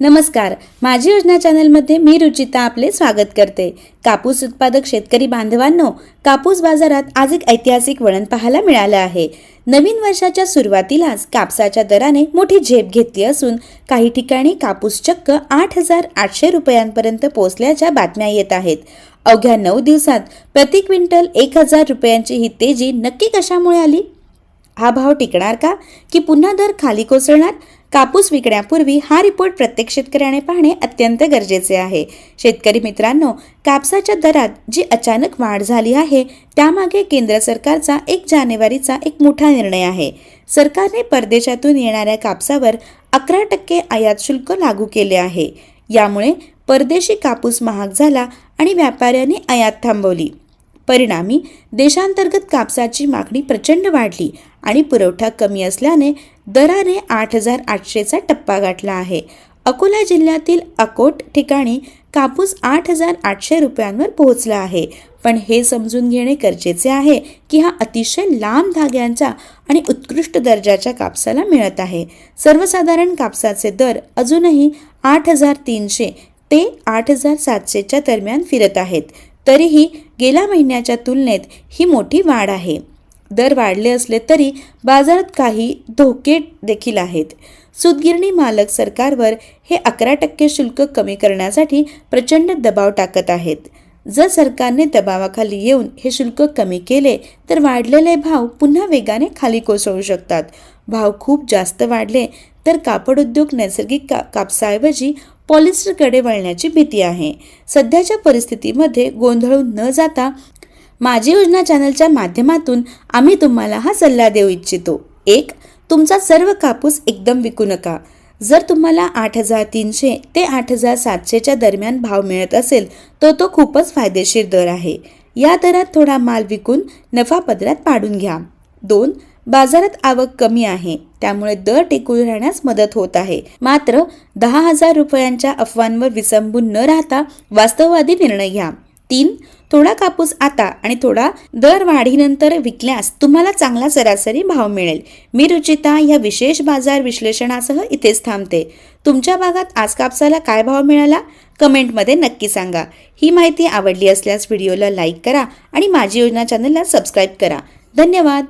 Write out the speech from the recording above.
नमस्कार. माझी योजना चॅनलमध्ये मी रुचिता आपले स्वागत करते. कापूस उत्पादक शेतकरी बांधवांनो कापूस बाजारात आज एक ऐतिहासिक वळण पाहायला मिळालं आहे. नवीन वर्षाच्या सुरुवातीलाच कापसाच्या दराने मोठी झेप घेतली असून काही ठिकाणी कापूस चक्क आठ हजार आठशे रुपयांपर्यंत पोहोचल्याच्या बातम्या येत आहेत. अवघ्या नऊ दिवसात प्रति क्विंटल एक हजार रुपयांची ही तेजी नक्की कशामुळे आली? हा भाव टिकणार का? की पुन्हा दर खाली कोसळणार? कापूस विकण्यापूर्वी हा रिपोर्ट प्रत्येक शेतकऱ्याने पाहणे अत्यंत गरजेचे आहे. शेतकरी मित्रांनो कापसाच्या दरात जी अचानक वाढ झाली आहे त्यामागे केंद्र सरकारचा एक जानेवारीचा एक मोठा निर्णय आहे. सरकारने परदेशातून येणाऱ्या कापसावर अकरा टक्के आयात शुल्क लागू केले आहे. यामुळे परदेशी कापूस महाग झाला आणि व्यापाऱ्यांनी आयात थांबवली. परिणामी देशांतर्गत कापसाची मागणी प्रचंड वाढली आणि पुरवठा कमी असल्याने दराने आठ हजार आठशेचा टप्पा गाठला आहे. अकोला जिल्ह्यातील अकोट ठिकाणी कापूस आठ हजार आठशे रुपयांवर पोहोचला आहे. पण हे समजून घेणे गरजेचे आहे की हा अतिशय लांब धाग्यांचा आणि उत्कृष्ट दर्जाच्या कापसाला मिळत आहे. सर्वसाधारण कापसाचे दर अजूनही आठ हजार तीनशे ते आठ हजार सातशेच्या दरम्यान फिरत आहेत. तरीही गेल्या महिन्याच्या तुलनेत ही मोठी वाढ आहे. दर वाढले असले तरी बाजारात काही धोके देखील आहेत. सुतगिरणी मालक सरकारवर हे अकरा टक्के शुल्क कमी करण्यासाठी प्रचंड दबाव टाकत आहेत. जर सरकारने दबावाखाली येऊन हे शुल्क कमी केले तर वाढलेले भाव पुन्हा वेगाने खाली कोसळू शकतात. भाव खूप जास्त वाढले तर कापड उद्योग नैसर्गिक का कापसाऐवजी पॉलिस्टरकडे वळण्याची भीती आहे. सध्याच्या परिस्थितीमध्ये गोंधळून न जाता माझी योजना चॅनलच्या माध्यमातून आम्ही तुम्हाला हा सल्ला देऊ इच्छितो. एक तुमचा सर्व कापूस एकदम विकू नका. जर तुम्हाला आठ हजार तीनशे ते आठ हजार सातशेच्या दरम्यान भाव मिळत असेल तर तो खूपच फायदेशीर दर आहे. या दरात थोडा माल विकून नफा पदरात पाडून घ्या. दोन बाजारात आवक कमी आहे. त्यामुळे दर टिकून राहण्यास मदत होत आहे. मात्र दहा हजार रुपयांच्या अफवांवर विसंबून न राहता वास्तववादी निर्णय घ्या. तीन थोडा कापूस आता आणि थोडा दर वाढीनंतर विकल्यास तुम्हाला चांगला सरासरी भाव मिळेल. मी रुचिता या विशेष बाजार विश्लेषणासह इथेच थांबते. तुमच्या भागात आज कापसाला काय भाव मिळाला? कमेंटमध्ये नक्की सांगा. ही माहिती आवडली असल्यास व्हिडिओला लाईक करा आणि माझी योजना चॅनलला सबस्क्राईब करा. धन्यवाद!